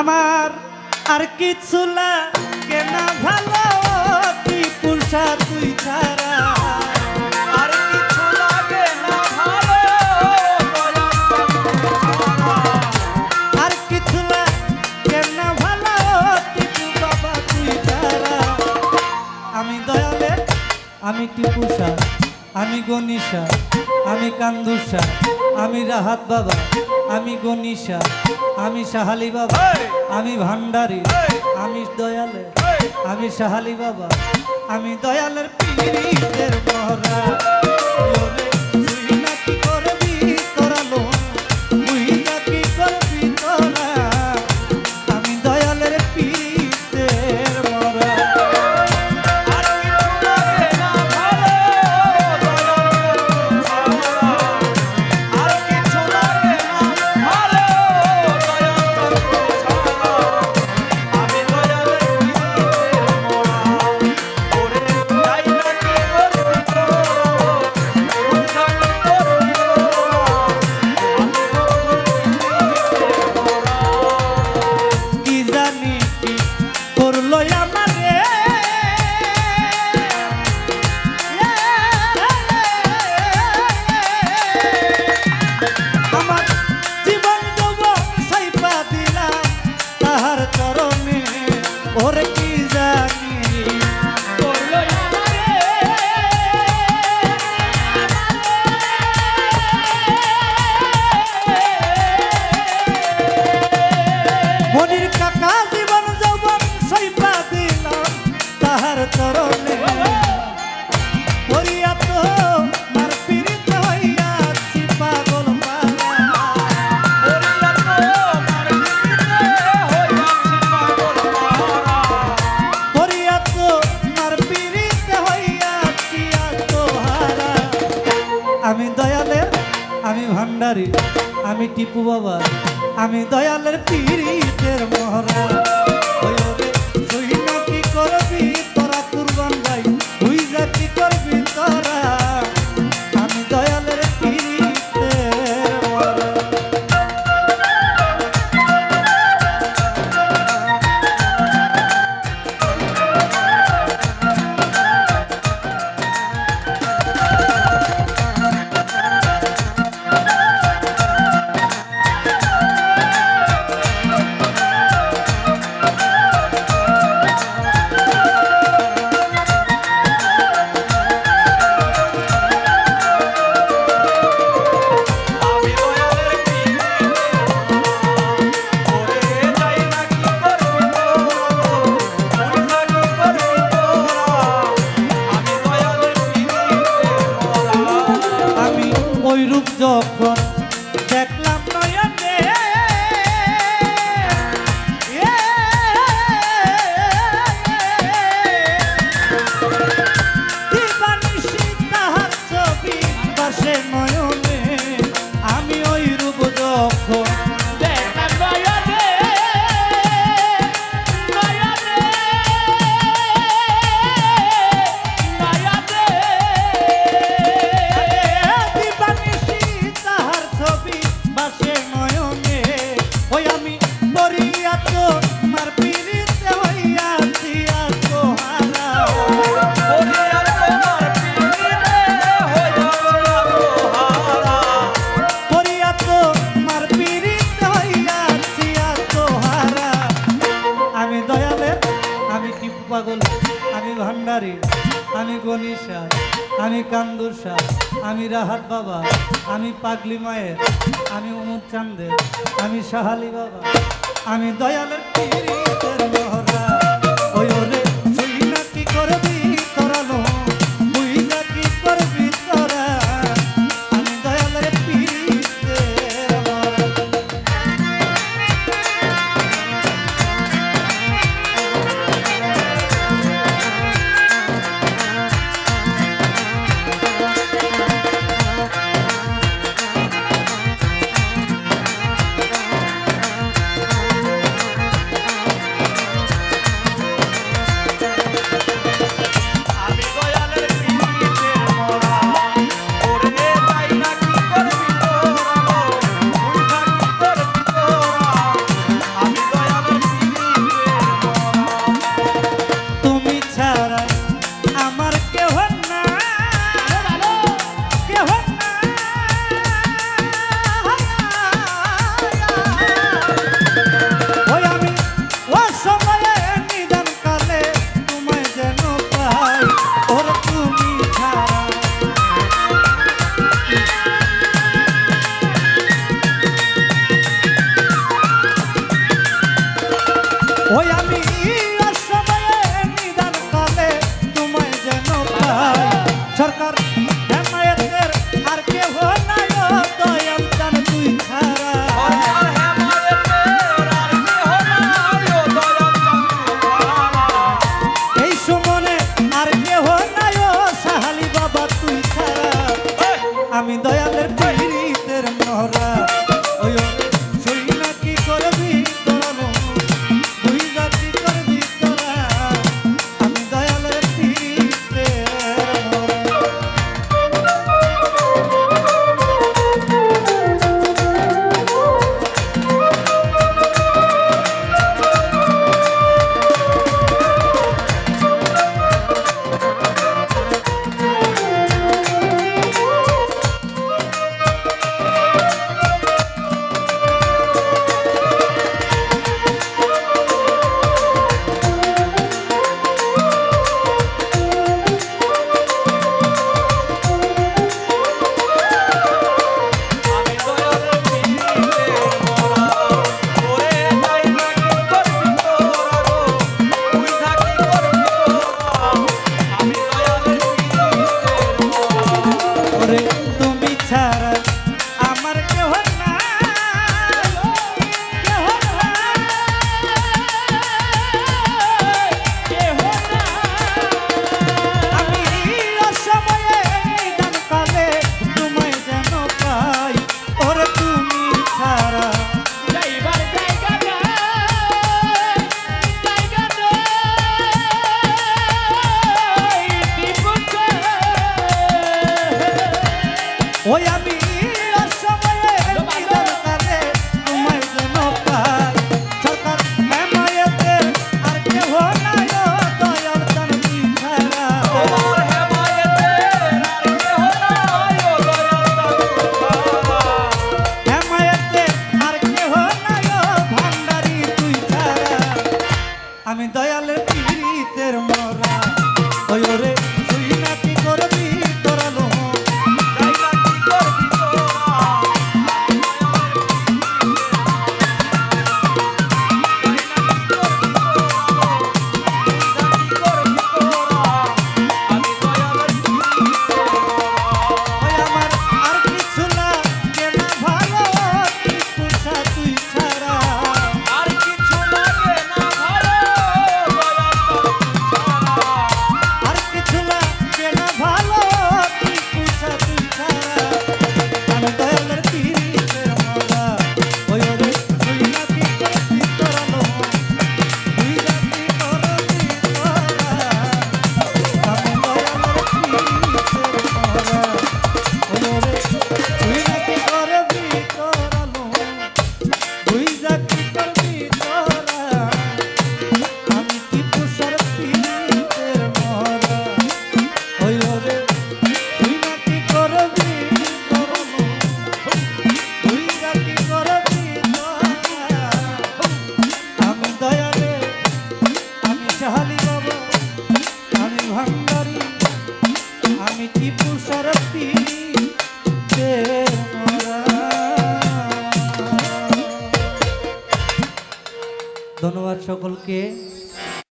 আমার আর কিছু লাগে না ভালো, কি পুষা তুই ছাড়া? আমি টিপুষা আমি গনিশা আমি কান্দুষা আমি রাহাত বাবা। আমি গনিশা আমি সাহালি বাবা আমি ভান্ডারি! আমি দয়ালে আমি সাহালি বাবা আমি দয়ালের পীরের মহরা মনির কাকা জীবন যৌবন সাইপা দিলাম তাহার চরণে। করিয়া তো আমি দয়ালের, আমি ভান্ডারি আমি টিপু বাবা আমি দয়ালের পীড়িতের মহরা আমি ভান্ডারী, আমি গনিশা আমি কান্দুসা আমি রাহাত বাবা, আমি পাগলি মায়ের, আমি উমুদ চান্দের আমি সাহালি বাবা, আমি দয়ালের ওই আমি